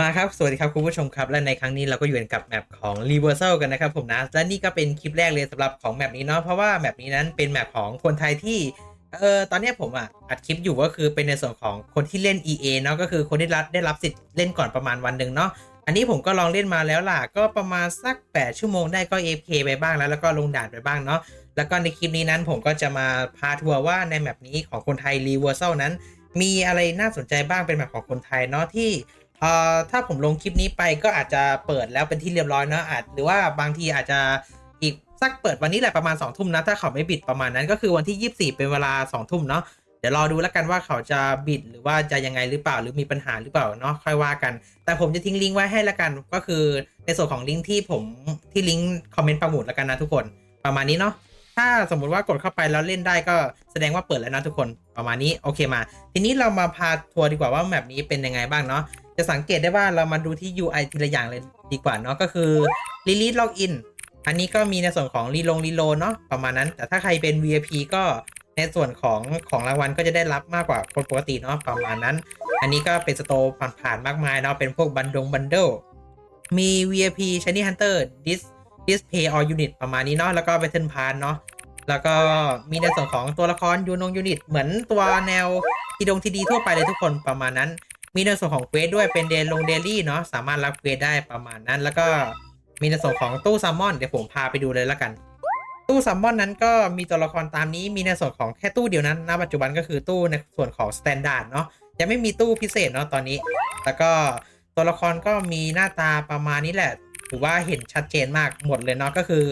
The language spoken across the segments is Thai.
มาครับ สวัสดีครับคุณผู้ชมครับ และในครั้งนี้เราก็อยู่กันกับแมปของ Reversal กันนะครับผมนะ และนี่ก็เป็นคลิปแรกเลยสำหรับของแมปนี้เนาะ เพราะว่าแมปนี้นั้นเป็นแมปของคนไทยที่ เออตอนนี้ผมอะอัดคลิปอยู่ก็คือเป็นในส่วนของคนที่เล่น EA เนาะ ก็คือคนที่รับได้รับสิทธิ์เล่นก่อนประมาณวันหนึ่งเนาะ อันนี้ผมก็ลองเล่นมาแล้วล่ะ ก็ประมาณสัก 8 ชั่วโมงได้ก็ AFK ไปบ้างแล้ว แล้วก็ลงด่านไปบ้างเนาะ แล้วก็ในคลิปนี้นั้นผมก็จะมาพาทัวร์ว่าในแมปนี้ของคนไทย Reversal นั้น มีอะไรน่าสนใจบ้างเป็นแมปของคนไทยเนาะที่ เอ่อถ้าผมลงคลิปนี้ไปก็อาจจะเปิดแล้วเป็นที่เรียบร้อยเนาะอาจหรือว่าบางทีอาจจะอีกสักเปิดวันนี้แหละประมาณ2องทุ่มนะถ้าเขาไม่บิดประมาณนั้นก็คือวันที่ 24 เป็นเวลา2องทุ่มเนาะเดี๋ยวรอดูแล้วกันว่าเขาจะบิดหรือว่าจะยังไงหรือเปล่าหรือมีปัญหาหรือเปล่าเนาะค่อยว่ากัน แต่ผมจะทิ้งลิงก์ไว้ให้ละกัน ก็คือในส่วนของลิงก์ที่ผมที่ลิงก์คอมเมนต์ประมูลแล้วกันนะทุกคนประมาณนี้เนาะถ้าสมมุติว่ากดเข้าไปแล้วเล่นได้ก็แสดงว่าเปิดแล้วนะทุกคนประมาณนี้โอเคมา ทีนี้เรามาพาทัวร์ดีกว่าว่าแมปนี้เป็นยังไงบ้างเนาะ จะสังเกตได้ว่าเรามาดูที่ UI ทีละอย่างเลยดีกว่าเนาะก็คือ Release Login อันนี้ก็มีในส่วนของรีลงรีโลเนาะประมาณนั้น แต่ถ้าใครเป็น VIP ก็ในส่วนของของรางวัลก็จะได้รับมากกว่าคนปกติเนาะประมาณนั้น อันนี้ก็เป็นสโตร์ผ่านๆมากมายเนาะเป็นพวกบันดงบันเดิลมี VIP Shiny Hunter Dis Display All Unit ประมาณนี้เนาะแล้วก็ Battle Pass เนาะแล้วก็มีในส่วนของตัวละครยูนงยูนิตเหมือนตัวแนวทีดงทีดีทั่วไปเลยทุกคนประมาณนั้น มีในส่วนของเควสด้วยเป็นเดลงเดลี่เนาะสามารถรับเควสได้ประมาณนั้น แล้วก็มีในส่วนของตู้ซัมมอนเดี๋ยวผมพาไปดูเลยละกัน ตู้ซัมมอนนั้นก็มีตัวละครตามนี้มีในส่วนของแค่ตู้เดียวนั้นณปัจจุบันก็คือตู้ในส่วนของสแตนดาร์ดเนาะยังไม่มีตู้พิเศษเนาะตอนนี้ แล้วก็ตัวละครก็มีหน้าตาประมาณนี้แหละถือว่าเห็นชัดเจนมากหมดเลยเนาะก็คือ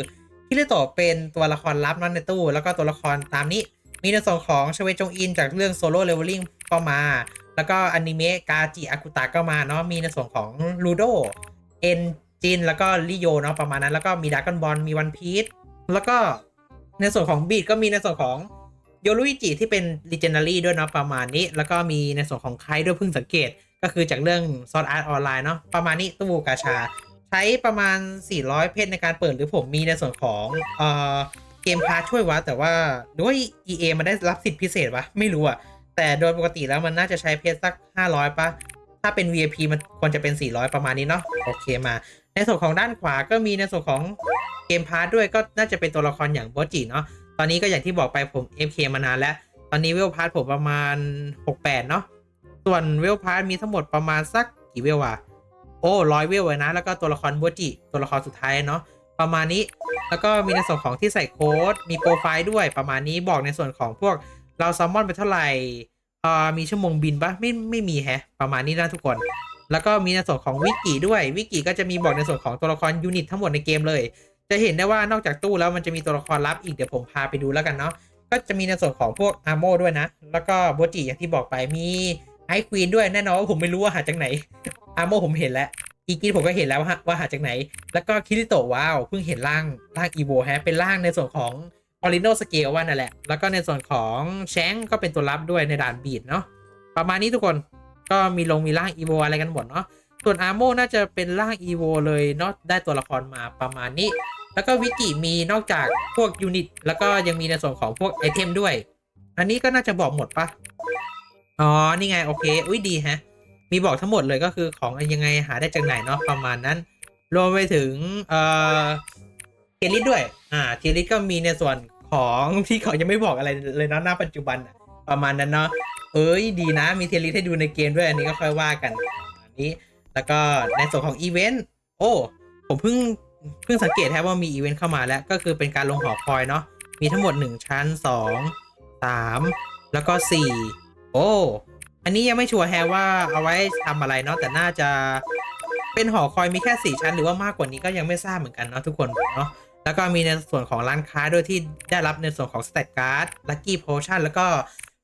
คิริโตะเป็นตัวละครลับนั่นในตู้ แล้วก็ตัวละครตามนี้ มีในส่วนของชเวจงอินจากเรื่องโซโล่เลเวลลิ่ง ก็มา แล้วก็อนิเมะกาจิอากุตะก็มาเนาะมีในส่วนของลูโดเอ็นจินแล้วก็ลิโยเนาะประมาณนั้น แล้วก็มีดากอนบอลมีวันพีชแล้วก็ในส่วนของบีดก็มีในส่วนของโยรุอิจิที่เป็นลีเจนดารี่ด้วยเนาะประมาณนี้ แล้วก็มีในส่วนของไคด้วยเพิ่งสังเกตก็คือจากเรื่องซอ r อาร์ตออนไลน์เนาะประมาณนี้ตู้กาชา ใช้ประมาณ 400 เพชรในการเปิดหรือผมมีในส่วนของเอ่อเกมพาช่วยวะแต่ว่าหรือว่า EA มันได้รับสิทธิพิเศษวะไม่รู้อะ แต่โดยปกติแล้วมันน่าจะใช้เพชรสัก 500ปะถ้าเป็น VIP มันควรจะเป็น 400 ประมาณนี้เนาะโอเคมา ในส่วนของด้านขวาก็มีในส่วนของเกมพาร์ทด้วยก็น่าจะเป็นตัวละครอย่างโบจิเนาะตอนนี้ก็อย่างที่บอกไปผม FK มานานแล้ว ตอนนี้เวลพาร์ทผมประมาณ 68 เนาะส่วนเวลพาร์ทมีทั้งหมดประมาณสักกี่เวลวะโอ้ร้อยเวลเลยนะ แล้วก็ตัวละครโบจิตัวละครสุดท้ายเนาะประมาณนี้แล้วก็มีในส่วนของที่ใส่โค้ดมีโปรไฟล์ด้วยประมาณนี้บอกในส่วนของพวก เราซัมอนไปเท่าไหร่อ่อมีชั่วโมงบินปะไม่ไม่มีแฮะ ประมาณนี้นะทุกคน แล้วก็มีในส่วนของวิกิด้วยวิกิก็จะมีบอกในส่วนของตัวละครยูนิตทั้งหมดในเกมเลย จะเห็นได้ว่านอกจากตู้แล้วมันจะมีตัวละครลับอีกเดี๋ยวผมพาไปดูแล้วกันเนาะก็จะมีในส่วนของพวกอาร์โมด้วยนะ แล้วก็โบจิอย่างที่บอกไปมีไอควีนด้วยแน่นอนว่าผมไม่รู้ว่าหาจากไหนอาร์โมผมเห็นแล้วอีกินผมก็เห็นแล้วว่าว่าหาจากไหน แล้วก็คิริโตะว้าวเพิ่งเห็นร่างร่างอีโวฮะเป็นร่างในส่วนของ ออริโนสเกลว่านั่นแหละ แล้วก็ในส่วนของแชงก็เป็นตัวรับด้วยในด่านบีดเนาะประมาณนี้ทุกคนก็มีลงมีร่างอีโวอะไรกันหมดเนาะส่วนอาร์โมน่าจะเป็นร่างอีโวเลยเนาะได้ตัวละครมาประมาณนี้ แล้วก็วิกิมีนอกจากพวกยูนิตแล้วก็ยังมีในส่วนของพวกไอเทมด้วย อันนี้ก็น่าจะบอกหมดปะอ๋อ นี่ไง โอเค อุ้ยดีฮะ มีบอกทั้งหมดเลยก็คือของยังไงหาได้จากไหนเนาะประมาณนั้น รวมไปถึงเอ่อเทลิสด้วย อ่าเทลิสก็มีในส่วน ของที่เขายังไม่บอกอะไรเลยเนาะหน้าปัจจุบันประมาณนั้นเนาะเอ้ยดีนะมีเทลิสให้ดูในเกมด้วยอันนี้ก็ค่อยว่ากันอันนี้ แล้วก็ในส่วนของอีเวนต์โอ้ผมเพิ่งเพิ่งสังเกตแค่ว่ามีอีเวนต์เข้ามาแล้ว ก็คือเป็นการลงหอคอยเนาะมีทั้งหมด 1 ชั้น 2 3 แล้วก็ 4 โอ้ อันนี้ยังไม่ชัวร์แฮว่าเอาไว้ทำอะไรเนาะแต่น่าจะเป็นหอคอยมีแค่ 4 ชั้น หรือว่ามากกว่านี้ก็ยังไม่ทราบเหมือนกันเนาะทุกคนเนาะ แล้วก็มีในส่วนของร้านค้าด้วยที่ได้รับในส่วนของสเตตการ์ดลัคกี้โพชั่นแล้วก็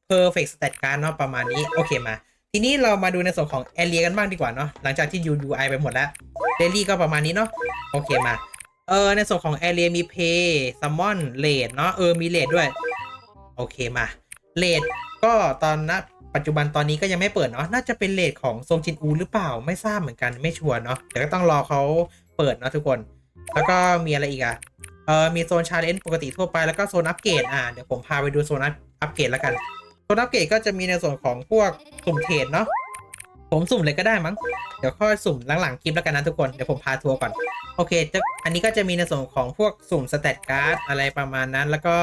Perfect Stat Card เนาะประมาณนี้โอเคมา ทีนี้เรามาดูในส่วนของแอเรียกันบ้างดีกว่าเนาะหลังจากที่ UI ไปหมดแล้วเดลี่ก็ประมาณนี้เนาะโอเคมาเออในส่วนของแอเรียมีเพย์ซัมมอนเลดเนาะเออมีเลดด้วย โอเคมาเลดก็ตอนนะปัจจุบันตอนนี้ก็ยังไม่เปิดเนาะน่าจะเป็นเลดของทรงจินอูหรือเปล่าไม่ทราบเหมือนกันไม่ชัวร์เนาะเดี๋ยวก็ต้องรอเขาเปิดเนาะทุกคน แล้วก็มีอะไรอีกอะ เออมีโซนชาเลนจ์ปกติทั่วไปแล้วก็โซนอัปเกรดอ่าเดี๋ยวผมพาไปดูโซนอัปเกรดแล้วกันโซนอัปเกรดก็จะมีในส่วนของพวกสุ่มเทรดเนาะผมสุ่มเลยก็ได้มั้งเดี๋ยวค่อยสุ่มหลังๆคลิปแล้วกันนะทุกคนเดี๋ยวผมพาทัวร์ก่อน โอเคจะอันนี้ก็จะมีในส่วนของพวกสุ่มสเตตการ์ดอะไรประมาณนั้น แล้วก็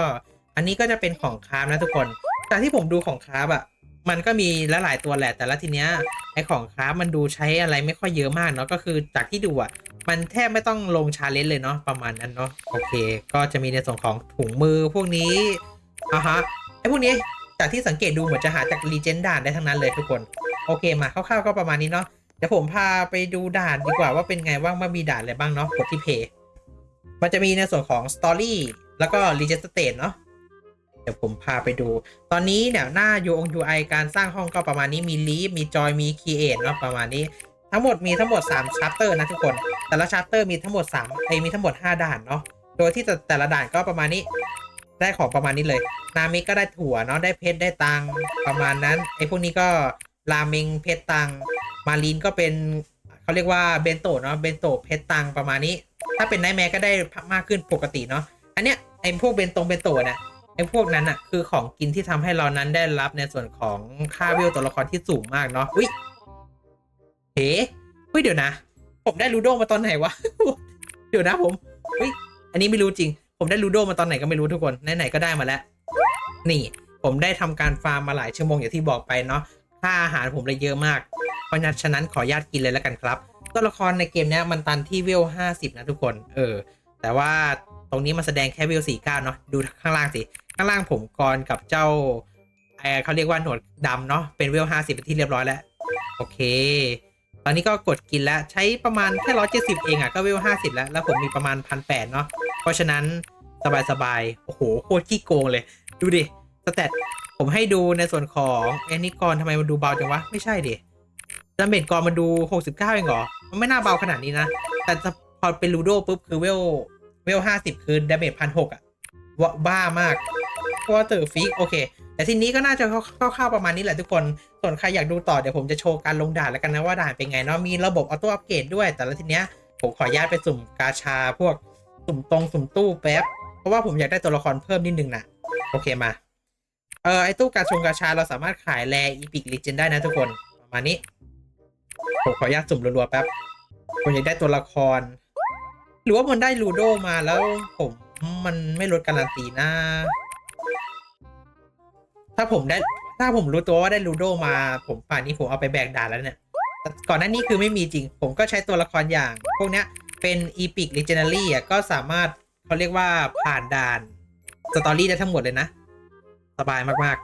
อันนี้ก็จะเป็นของคราฟนะทุกคนแต่ที่ผมดูของคราฟอะมันก็มีลหลายตัวแหละแต่ละทีเนี้ยไอของคราฟมันดูใช้อะไรไม่ค่อยเยอะมากเนาะก็คือจากที่ดูอะ มันแทบไม่ต้องลงชาเลนจ์เลยเนาะประมาณนั้นเนาะโอเค ก็จะมีในส่วนของถุงมือพวกนี้อะฮะไอพวกนี้จากที่สังเกตดูเหมือนจะหาจากรีเจนด่านได้ทั้งนั้นเลยทุกคน โอเคมาคร่าวๆก็ประมาณนี้เนาะเดี๋ยวผมพาไปดูด่านดีกว่าว่าเป็นไงว่างว่ามีด่านอะไรบ้างเนาะกดที่เพย์มันจะมีในส่วนของ Story แล้วก็ r e g i s t a t e เนาะเดี๋ยวผมพาไปดู ตอนนี้เนี่ยหน้า u o UI การสร้างห้องก็ประมาณนี้มี Leave มี Joy มี Create เนาะประมาณนี้ ทั้งหมดมีทั้งหมด3 chapter นะทุกคน แต่ละ chapter มีทั้งหมด3ไอมีทั้งหมด 5 ด่านเนาะ โดยที่แต่แตละด่านก็ประมาณนี้ ได้ของประมาณนี้เลย นามิก็ได้ถั่วเนาะ ได้เพชร ได้ตังค์ประมาณนั้น ไอพวกนี้ก็ราเมงเพชรตังค์มารีนก็เป็นเขาเรียกว่าเบนโตะเนาะ เบนโตะเพชรตังประมาณนี้ ถ้าเป็นไนแมร์ก็ได้มากขึ้นปกติเนาะ อันเนี้ยไอพวกเบนตงเบนโตะเนี่ยไอพวกนั้นอะคือของกินที่ทำให้เรานั้นได้รับในส่วนของค่าเวลตัวละครที่สูงมากเนาะอุ้ย เฮ้เฮ้ยเดี๋ยวนะ ผมได้ลูโดมาตอนไหนวะ เดี๋ยวนะผมเฮ้ยอันนี้ไม่รู้จริง ผมได้ลูโดมาตอนไหนก็ไม่รู้ทุกคนไหนๆก็ได้มาแล้ว นี่ผมได้ทำการฟาร์มมาหลายชั่วโมงอย่างที่บอกไปเนาะค่าอาหารผมเลยเยอะมาก เพราะฉะนั้นขออนุญาตกินเลยแล้วกันครับ ตัวละครในเกมนี้มันตันที่เวล50 นะทุกคน เออ แต่ว่าตรงนี้มันแสดงแค่เวล49 เนาะดูข้างล่างสิ ข้างล่างผมกรกับเจ้าเออเขาเรียกว่าหนวดดำเนาะ เป็นเวล50 เป็นที่เรียบร้อยแล้ว โอเค อนนี้ก็กดกินแล้วใช้ประมาณแค่170เจ็สิบเองอะ่ะก็เวล50แล้ว แล้วผมมีประมาณ1,800เนาะเพราะฉะนั้นสบายๆโอ้โหโคตรขี้โกงเลย ดูดิสเตตผมให้ดูในส่วนของแอนนิกรทำไมมันดูเบาจังวะ ไม่ใช่ดิดาเมจกรมันดู 69เองเหรอ มันไม่น่าเบาขนาดนี้นะ แต่พอเป็นลูโดปุ๊บคือเวลเวล50คือดาเมจพันหกอะวะบ้ามาก วอเตอร์ฟิกโอเค แต่ทีนี้ก็น่าจะคร่าวๆประมาณนี้แหละทุกคน ส่วนใครอยากดูต่อเดี๋ยวผมจะโชว์การลงด่านแล้วกันนะว่าด่านเป็นไงเนาะมีระบบออโต้อัปเกรดด้วย แต่ละทีเนี้ยผมขออนุญาตไปสุ่มกาชาพวกสุ่มตรงสุ่มตู้แป๊บเพราะว่าผมอยากได้ตัวละครเพิ่มนิดนึงนะโอเคมาเออไอตู้กาชงกาชาเราสามารถขายแรอีพิกลิเจนได้นะทุกคนประมาณนี้ผมขออนุญาตสุ่มรัวๆแป๊บผมอยากได้ตัวละคร หรือว่ามันได้ลูโดมาแล้วผมมันไม่ลดการันตีนะ ถ้าผมได้ ถ้าผมรู้ตัวว่าได้ลูโดมา ผมป่านนี้ผมเอาไปแบกด่านแล้วเนี่ยแต่ก่อนหน้านี้คือไม่มีจริง ผมก็ใช้ตัวละครอย่าง พวกเนี้ยเป็น Epic Legendary อะก็สามารถเขาเรียกว่าผ่านด่านสตอรี่ได้ทั้งหมดเลยนะ สบายมาก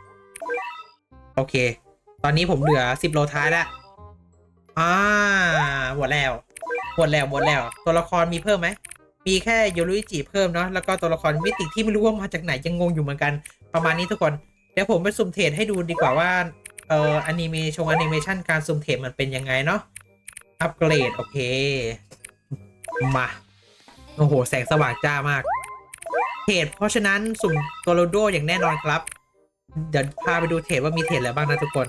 ๆ โอเค ตอนนี้ผมเหลือ 10 โลท้ายแล้วอ่าหมดแล้วหมดแล้วหมดแล้ว ตัวละครมีเพิ่มไหม มีแค่โยรุอิจิเพิ่มเนาะแล้วก็ตัวละครมิติที่ไม่รู้ว่ามาจากไหนยังงงอยู่เหมือนกัน ประมาณนี้ทุกคน เดี๋ยวผมไปสุ่มเทรดให้ดูดีกว่าว่า เอ่ออนิเมชงแอนิเมชันการสุ่มเทรดมันเป็นยังไงเนาะ อัปเกรด โอเค มา โอ้โห แสงสว่างจ้ามากเทรดเพราะฉะนั้นสุ่มตัวโรโดอย่างแน่นอนครับ เดี๋ยวพาไปดูเทรดว่ามีเทรดอะไรบ้างนะทุกคน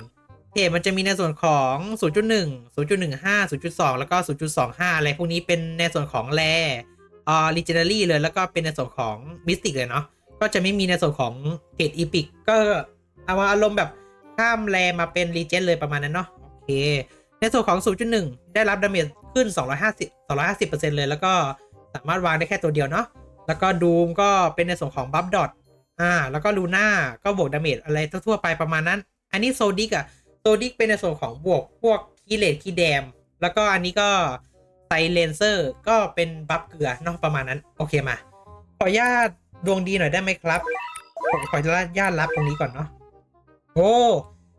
เทรดมันจะมีในส่วนของ 0.1 0.15 0.2 แล้วก็ 0.25 อะไรพวกนี้เป็นในส่วนของแร่อ่า legendary เลยแล้วก็เป็นในส่วนของ mystic เลยเนาะ ก็จะไม่มีในส่วนของเทรด epic ก็เอาอารมณ์แบบข้ามแรมาเป็น legend เลยประมาณนั้นเนาะโอเค ในส่วนของ 0.1 ได้รับดาเมจขึ้น 250 250 เลยแล้วก็สามารถวางได้แค่ตัวเดียวเนาะแล้วก็ดูมก็เป็นในส่วนของบัฟดอทอ่าแล้วก็ลูน่าก็บวกดาเมจอะไรทั่วๆไปประมาณนั้น อันนี้โซดิกอะโซดิกเป็นในส่วนของบวกพวกคีเลตคีแดม แล้วก็อันนี้ก็ไซเลนเซอร์ก็เป็นบัฟเกลือเนาะประมาณนั้น โอเคมา ขออนุญาต ดวงดีหน่อยได้ไหมครับผมขออนุญาตรับตรงนี้ก่อนเนาะโอ้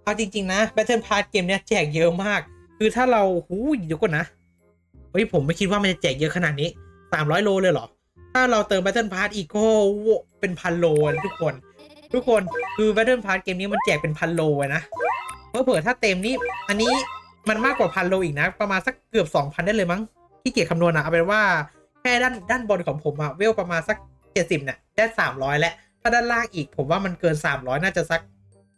เอาจริง ๆ นะ Battle Pass เกมเนี้ยแจกเยอะมาก คือถ้าเราหูยเดี๋ยวก่อนนะเฮ้ยผมไม่คิดว่ามันจะแจกเยอะขนาดนี้300โลเลยเหรอ ถ้าเราเติม Battle Pass อีกก็เป็นพันโลทุกคน ทุกคนคือ Battle Pass เกมนี้มันแจกเป็นพันโลอะนะเผื่อถ้าเต็มนี่อันนี้มันมากกว่าพันโลอีกนะ ประมาณสักเกือบ2,000ได้เลยมั้งที่เกียรคำนวณอะเอาเป็นว่าแค่ด้านด้านบนของผมอะเวลประมาณสัก 70เนี่ยได้300แล้ว ถ้าด้านล่างอีกผมว่ามันเกิน300น่าจะสัก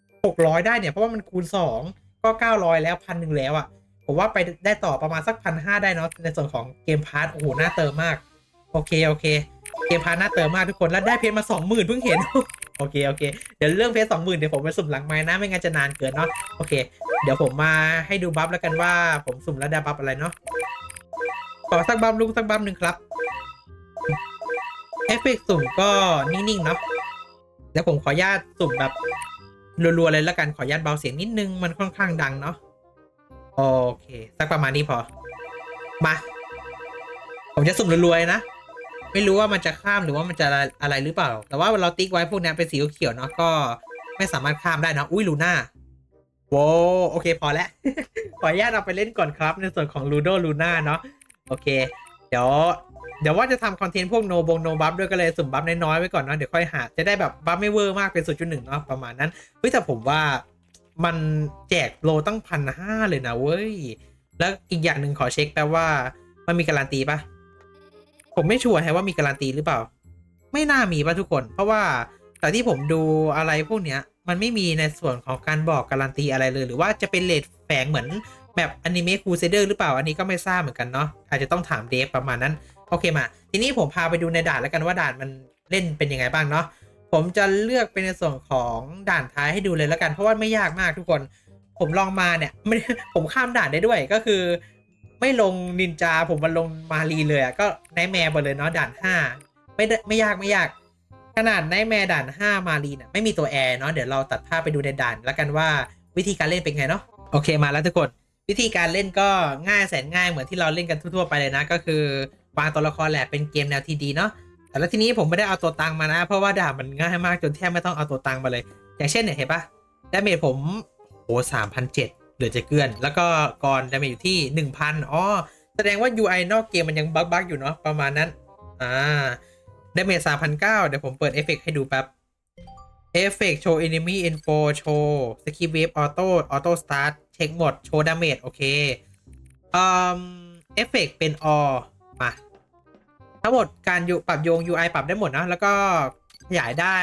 600ได้เนี่ย เพราะว่ามันคูณ2ก็900แล้วพันหนึ่งแล้วอะผมว่าไปได้ต่อประมาณสักพันห้าได้เนาะในส่วนของเกมพาร์ทโอ้โหน่าเติมมาก โอเคโอเค เกมพาร์ทน่าเติมมากทุกคนแล้วได้เพชรมาสองหมื่นเพิ่งเห็นโอเคโอเค เดี๋ยวเรื่องเพจสองหมื่นเดี๋ยวผมไปสุ่มหลังไม้นะ ไม่งั้นจะนานเกินเนาะโอเค เดี๋ยวผมมาให้ดูบัฟแล้วกันว่าผมสุ่มแล้วได้บัฟอะไรเนาะขอสักบัฟลุงสักบัฟหนึ่งครับ เอฟเฟกสุ่มก็นิ่งๆเนาะเดี๋ยวผมขออนุญาตสุ่มแบบรัวๆเลยแล้วกันขออนุญาตเบาเสียงนิดนึงมันค่อนข้างดังเนาะโอเค สักประมาณนี้พอ มา ผมจะสุ่มรัวๆนะ ไม่รู้ว่ามันจะข้ามหรือว่ามันจะอะไระไรหรือเปล่า แต่ว่าเราติ๊กไว้พวกนี้เป็นสีเขียวเนาะก็ไม่สามารถข้ามได้เนะอุ้ยลูน่าโว้โอเคพอแล้วขออนุญาตเอาไปเล่นก่อนครับ ในส่วนของลูโดลูน่าเนาะโอเค เดี๋ยว เดี๋ยวว่าจะทำคอนเทนต์พวกโนบงโนบัฟด้วยก็เลยสุ่มบัฟน้อยๆไว้ก่อนเนาะเดี๋ยวค่อยหาจะได้แบบบัฟไม่เวอร์มากเป็น0.1เนาะประมาณนั้นเฮ้ยแต่ผมว่ามันแจกโลตั้งพันห้าเลยนะเว้ย แล้วอีกอย่างหนึ่งขอเช็คแปลว่า มันมีการันตีปะผมไม่ชัวร์แฮะว่ามีการันตีหรือเปล่า ไม่น่ามีป่ะทุกคน เพราะว่าแต่ที่ผมดูอะไรพวกเนี้ย มันไม่มีในส่วนของการบอกการันตีอะไรเลย หรือว่าจะเป็นเลทแฝงเหมือนแบบอนิเมะคูเซเดอร์หรือเปล่าอันนี้ก็ไม่ทราบเหมือนกันเนาะอาจจะต้องถามเดฟประมาณนั้น โอเคมา ทีนี้ผมพาไปดูในด่านแล้วกันว่าด่านมันเล่นเป็นยังไงบ้างเนาะผมจะเลือกเป็นในส่วนของด่านท้ายให้ดูเลยแล้วกัน เพราะว่าไม่ยากมากทุกคน ผมลองมาเนี่ยไม่ผมข้ามด่านได้ด้วยก็คือ ไม่ลงนินจาผมมาลงมารีเลยอะก็ไนแมร์ไปเลยเนาะด่านห้าไม่ได้ไม่ยากไม่ยาก ขนาดไนแมร์ด่านห้ามารีเนี่ยไม่มีตัวแอร์เนาะเดี๋ยวเราตัดภาพไปดูในด่านแล้วกันว่าวิธีการเล่นเป็นไงเนาะโอเคมาแล้วทุกคน วิธีการเล่นก็ง่ายแสนง่ายเหมือนที่เราเล่นกันทั่วๆไปเลยนะก็คือ วางตัวละครแหละเป็นเกมแนวทีดีเนาะแต่แล้วทีนี้ผมไม่ได้เอาตัวตังมานะ เพราะว่าด่านมันง่ายมากจนแทบไม่ต้องเอาตัวตังมาเลย อย่างเช่นเนี่ยเห็นปะดาเมจผมโอ้สามพันเจ็ดเหลือจะเกลื่อน แล้วก็ก่อนดาเมจอยู่ที่หนึ่งพันอ๋อแสดงว่า UI นอกเกมมันยังบั๊กบั๊กอยู่เนาะประมาณนั้นอ่าดาเมจสามพันเก้าเดี๋ยวผมเปิดเอฟเฟกให้ดูแป๊บเอฟเฟกโชว์ enemy info โชว์สกิปเวฟออโต้ออโต้สตาร์ทเช็คหมดโชว์ดาเมจโอเคอืมเอฟเฟกเป็นออ มาทั้งหมดการอยู่ปรับโยง UI ปรับได้หมดนะแล้วก็ขยายได้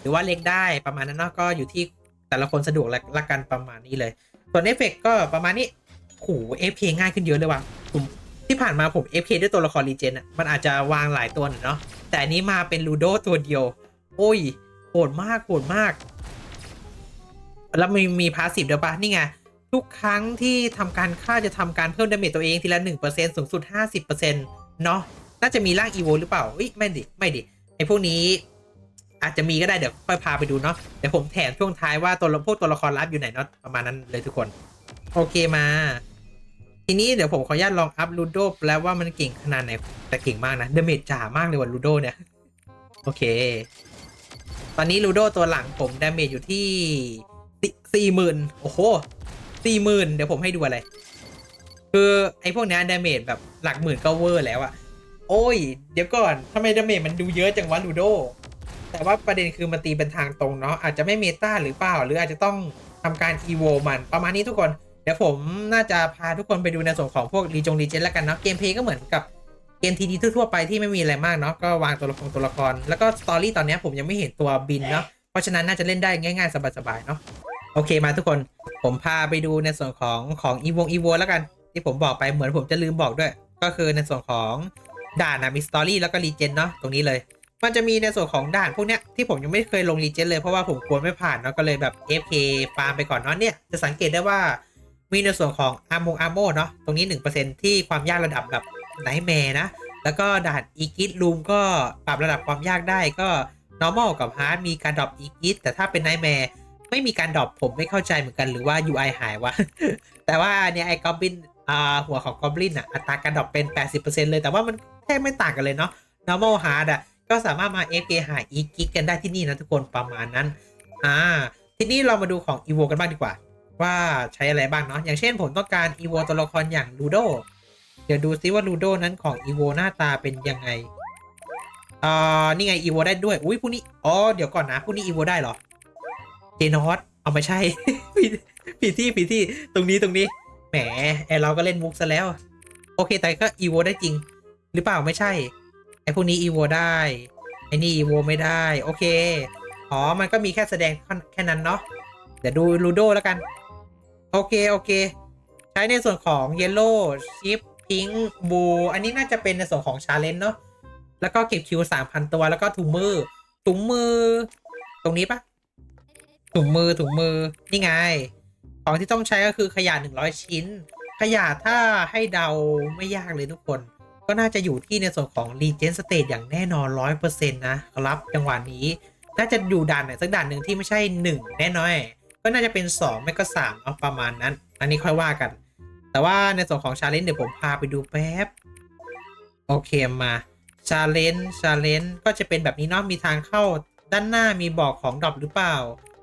หรือว่าเล็กได้ประมาณนั้นเนาะก็อยู่ที่แต่ละคนสะดวกละละกันประมาณนี้เลย ส่วนเอฟเฟกก็ประมาณนี้โหเอฟเพง่ายขึ้นเยอะเลยว่ะผมที่ผ่านมาผมเอฟเพด้วยตัวละครรีเจนอะมันอาจจะวางหลายตัวเนาะแต่อันนี้มาเป็นลูโดตัวเดียว โอ้ยโหดมากโหดมาก แล้วมีมีพาสซีฟด้วยปะนี่ไง ทุกครั้งที่ทำการฆ่าจะทำการเพิ่มดาเมจตัวเองทีละ 1%สูงสุด 50%เนาะน่าจะมีร่างอีโวหรือเปล่าเอ้ยไม่ดิ ไม่ดิ ไอพวกนี้ อาจจะมีก็ได้เดี๋ยวค่อยพาไปดูเนาะเดี๋ยวผมแถมช่วงท้ายว่าตัวละพวกตัวละครลับอยู่ไหนเนาะประมาณนั้นเลยทุกคน โอเคมา ทีนี้เดี๋ยวผมขออนุญาตลองอัพลูโดแล้วว่ามันเก่งขนาดไหนแต่เก่งมากนะเดเมจจ่ามากเลยว่ะลูโดเนี่ยโอเค ตอนนี้ลูโดตัวหลังผมดาเมจอยู่ที่สี่หมื่นโอ้โห สี่หมื่นเดี๋ยวผมให้ดูอะไร คือไอ้พวกเนี้ดาเมจแบบหลักหมื่นก็เวอร์แล้วอะโอ้ย เดี๋ยวก่อนทำไมดาเมจมันดูเยอะจังวะลูโด แต่ว่าประเด็นคือมันตีเป็นทางตรงเนาะอาจจะไม่เมตาหรือเปล่า หรืออาจจะต้องทำการอีโวมันประมาณนี้ทุกคน เดี๋ยวผมน่าจะพาทุกคนไปดูในส่วนของพวกรีจงรีเจนแล้วกันเนาะเกมเพลย์ก็เหมือนกับเกมทีดีทั่วไปที่ไม่มีอะไรมากเนาะก็วางตัวละครตัวละคร แล้วก็สตอรี่ตอนนี้ผมยังไม่เห็นตัวบินเนาะเพราะฉะนั้นน่าจะเล่นได้ง่ายๆสบายๆเนาะ โอเคมาทุกคนผมพาไปดูในส่วนของของอีวงอีโวแล้วกัน ที่ผมบอกไปเหมือนผมจะลืมบอกด้วย ก็คือในส่วนของด่านนะมีสตอรี่แล้วก็รีเจนเนาะตรงนี้เลย มันจะมีในส่วนของด่านพวกเนี้ยที่ผมยังไม่เคยลงรีเจนเลยเพราะว่าผมกลัวไม่ผ่านเนาะก็เลยแบบ FK ฟาร์มไปก่อนเนาะเนี่ยจะสังเกตได้ว่ามีในส่วนของอาร์มงอาร์โมเนาะตรงนี้ 1%ที่ความยากระดับแบบไนแมร์นะ แล้วก็ด่านอีกิทลูมก็ปรับระดับความยากได้ก็ normal กับ hard มีการดรอปอีกิทแต่ถ้าเป็นไนแมร์ ไม่มีการดรอปผมไม่เข้าใจเหมือนกันหรือว่า UI หายวะ แต่ว่าเนี่ยไอ้กอบลินอ่าหัวของกอบลินอะอัตราการดรอปเป็น 80%เลยแต่ว่ามันแทบไม่ต่างกันเลยเนาะ normal hard อะก็สามารถมา FK หา e g i g กันได้ที่นี่นะทุกคนประมาณนั้นอ่าทีนี้เรามาดูของ evo กันบ้างดีกว่า ว่าใช้อะไรบ้างเนาะอย่างเช่นผมต้องการ evo ตัวละครอย่าง ludo เดี๋ยวดูซิว่า ludo นั้นของ evo หน้าตาเป็นยังไงอ่านี่ไง evo ได้ด้วยอุ้ยผู้นี้อ๋อเดี๋ยวก่อนนะผู้นี้ evo ได้เหรอ นอสเอาไม่ใช่ผิดผิดที่ผิดที่ตรงนี้ตรงนี้ แหมไอเราก็เล่นมุกซะแล้ว โอเคแต่ก็ evo ได้จริง หรือเปล่าไม่ใช่ ไอพวกนี้ evo ได้ไอนี่ evo ไม่ได้ โอเค อ๋อ มันก็มีแค่แสดงแค่นั้นเนาะเดี๋ยวดูลูโดแล้วกัน โอเค โอเค ใช้ในส่วนของ Yellow Chip Pink Blue อันนี้น่าจะเป็นในส่วนของ Challenge เนาะแล้วก็เก็บคิว3,000ตัวแล้วก็ถุงมือถุงมือ ตรงนี้ปะ ถุงมือถุงมือนี่ไง ของที่ต้องใช้ก็คือขยะ100ชิ้น ขยะถ้าให้เดาไม่ยากเลยทุกคน ก็น่าจะอยู่ที่ในส่วนของ Regent State อย่างแน่นอน100%นต์นะครับจังหวะนี้ น่าจะอยู่ด่านไหนสักด่านหนึ่งที่ไม่ใช่1แน่นอนก็น่าจะเป็น2ไม่ก็3เนาะประมาณนั้น อันนี้ค่อยว่ากัน แต่ว่าในส่วนของชาเลนจ์เดี๋ยวผมพาไปดูแป๊บโอเคมาชาเลนจ์ชาเลนจ์ก็จะเป็นแบบนี้เนาะมีทางเข้าด้านหน้ามีบอกของดรอปหรือเปล่า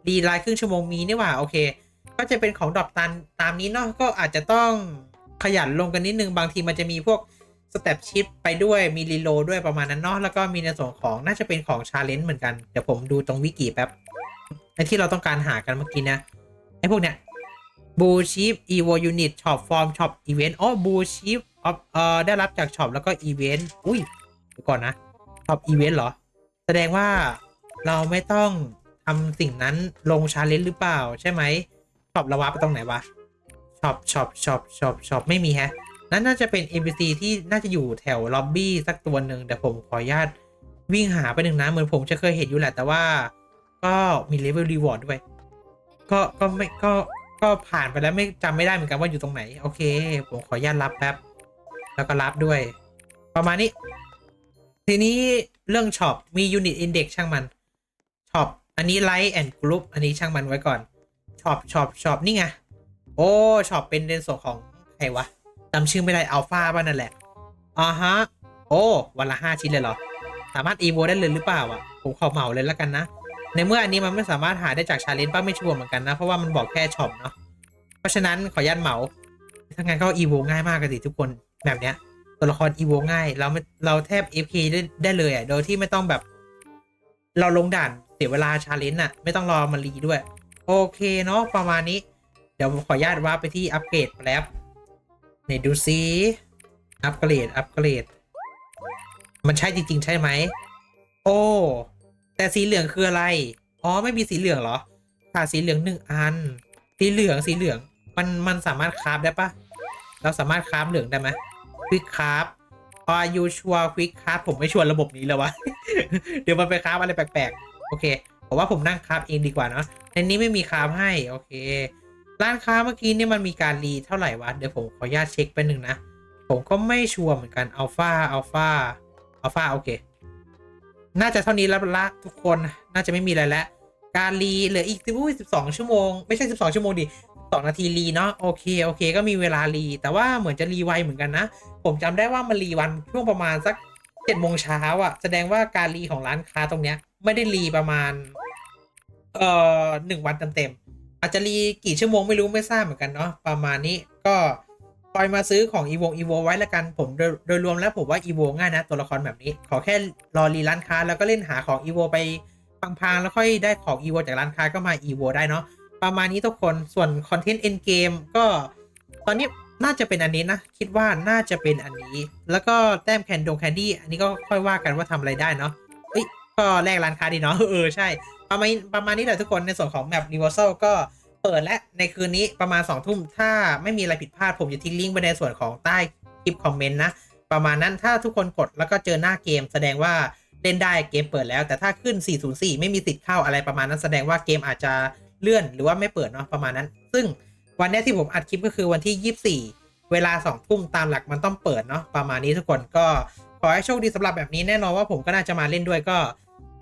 รีไลน์ครึ่งชั่วโมงมีนี่หว่าโอเค ก็จะเป็นของดรอปตามตามนี้เนาะก็อาจจะต้องขยันลงกันนิดนึงบางทีมันจะมีพวกสเต็ปชิปไปด้วยมีรีโลด้วยประมาณนั้นเนาะแล้วก็มีในส่วนของน่าจะเป็นของชาเลนจ์เหมือนกัน เดี๋ยวผมดูตรงวิกิแป๊บไอที่เราต้องการหากันเมื่อกี้นะไอพวกเนี้ยบูชิปอีโวยูนิตช็อปฟอร์มช็อปอีเวนต์อ๋อบูชิปเอ่อได้รับจากช็อปแล้วก็อีเวนต์อุ้ยเดี๋ยวก่อนนะช็อปอีเวนต์เหรอ แสดงว่าเราไม่ต้อง ทำสิ่งนั้นลงชาเลนจ์หรือเปล่าใช่ไหมช็อประวะไปตรงไหนวะช็อปช็อปช็อปช็อปช็อปไม่มีแฮะนั่นน่าจะเป็น NPC ที่น่าจะอยู่แถวล็อบบี้สักตัวหนึ่งแต่ผมขออนุญาตวิ่งหาไปหนึ่งนะเหมือนผมจะเคยเห็นอยู่แหละแต่ว่า ก็มีเลเวลรีวอร์ดด้วย ก็ก็ไม่ก็ก็ผ่านไปแล้วไม่จำไม่ได้เหมือนกันว่าอยู่ตรงไหน โอเค ผมขออนุญาตรับแป๊บ แล้วก็รับด้วย ประมาณนี้ ทีนี้เรื่องช็อปมียูนิตอินเด็กช่างมันช็อป อันนี้ไลท์แอนด์กรุ๊ปอันนี้ช่างมันไว้ก่อนช็อปช็อปช็อปนี่ไง โอ้ช็อปเป็นในส่วนของใครวะจำชื่อไม่ได้อัลฟาบ้านั่นแหละอ่าฮะ โอ้วันละห้าชิ้นเลยเหรอ สามารถอีโวได้เลยหรือเปล่าอะผมขอเหมาเลยแล้วกันนะ ในเมื่ออันนี้มันไม่สามารถหาได้จากชาเลนจ์ป้าไม่ชัวร์เหมือนกันนะ เพราะว่ามันบอกแค่ช็อปเนาะเพราะฉะนั้นขออนุญาตเหมาถ้างั้นก็อีโวง่ายมากกันสิทุกคนแบบเนี้ยตัวละครอีโวง่าย เราไม่เราแทบ FK ได้ได้เลยอะโดยที่ไม่ต้องแบบ เราลงด่าน สียเวลาชาเลนจ์อะไม่ต้องรอมารีด้วย โอเคเนาะประมาณนี้ เดี๋ยวผมขออนุญาตว่าไปที่อัปเกรดแป๊บไหนดูซิอัปเกรดอัปเกรด มันใช่จริง ๆ ใช่ไหม โอ้ แต่สีเหลืองคืออะไร อ๋อ ไม่มีสีเหลืองเหรอขาดสีเหลืองหนึ่งอัน สีเหลืองสีเหลือง มันมันสามารถคราฟได้ปะเราสามารถคราฟเหลืองได้ไหมควิกคราฟพอยูชัวควิกคราฟผมไม่ชวนระบบนี้เลยวะ เดี๋ยวมันไปคราฟอะไรแปลกๆ โอเคผมว่าผมนั่งคราฟเองดีกว่าเนาะในนี้ไม่มีคราฟให้ โอเค ร้านค้าเมื่อกี้เนี่ยมันมีการรีเท่าไหร่วะ เดี๋ยวผมขออนุญาตเช็คไปหนึ่งนะ ผมก็ไม่ชัวร์เหมือนกันอัลฟาอัลฟาอัลฟาโอเค น่าจะเท่านี้แล้วละทุกคน น่าจะไม่มีอะไรแล้ว การรีเหลืออีกสิบสิบสองชั่วโมง ไม่ใช่สิบสองชั่วโมงดิสองนาทีรีเนาะโอเคโอเค ก็มีเวลารีแต่ว่าเหมือนจะรีไวเหมือนกันนะ ผมจำได้ว่ามันรีวันช่วงประมาณสัก จ็ดโมงเช้าอะแสดงว่าการรีของร้านค้าตรงเนี้ย ไม่ได้รีประมาณ เอ่อหนึ่งวันเต็มๆอาจจะรีกี่ชั่วโมงไม่รู้ไม่ทราบเหมือนกันเนาะประมาณนี้ก็คอยมาซื้อของ e v o e v o ไว้ล้วกันผมโดยโดยรวมแล้วผมว่า e v o ง่ายนะตัวละครแบบนี้ ขอแค่รอรีร้านค้าแล้วก็เล่นหาของ e v o ไปพังๆแล้วค่อยได้ของ e v o จากร้านค้าก็มา e v o ได้เนาะประมาณนี้ทุกคนส่วนคอนเทนต์ end game ก็ตอนนี้ น่าจะเป็นอันนี้นะ คิดว่าน่าจะเป็นอันนี้ แล้วก็แต้มแคนดงแคนดี้อันนี้ก็ค่อยว่ากันว่าทำอะไรได้เนาะเอ้ยก็แลกร้านค้าดีเนาะเออใช่ ประมาณประมาณนี้แหละทุกคนในส่วนของแมป Universal ก็เปิดและในคืนนี้ประมาณ2องทุ่มถ้าไม่มีอะไรผิดพลาดผมจะทิ้งลิงก์ไปในส่วนของใต้คลิปคอมเมนต์นะประมาณนั้นถ้าทุกคนกดแล้วก็เจอหน้าเกม แสดงว่าเล่นได้เกมเปิดแล้ว แต่ถ้าขึ้น 404 ไม่มีสิทธิ์เข้าอะไรประมาณนั้นแสดงว่าเกมอาจจะเลื่อนหรือว่าไม่เปิดเนาะประมาณนั้น ซึ่ง วันนี้ที่ผมอัดคลิปก็คือวันที่ 24 เวลา2ทุ่มตามหลักมันต้องเปิดเนาะประมาณนี้ทุกคนก็ขอให้โชคดีสำหรับแบบนี้แน่นอนว่าผมก็น่าจะมาเล่นด้วยก็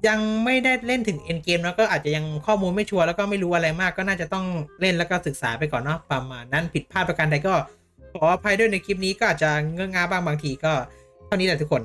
ยังไม่ได้เล่นถึงเอ็นเกมแล้วก็อาจจะยังข้อมูลไม่ชัวร์แล้วก็ไม่รู้อะไรมากก็น่าจะต้องเล่นแล้วก็ศึกษาไปก่อนเนาะประมาณนั้นผิดพลาดประการใดก็ขออภัยด้วยในคลิปนี้ก็อาจจะเงื้องาบ้างบางทีก็เท่านี้แหละทุกคน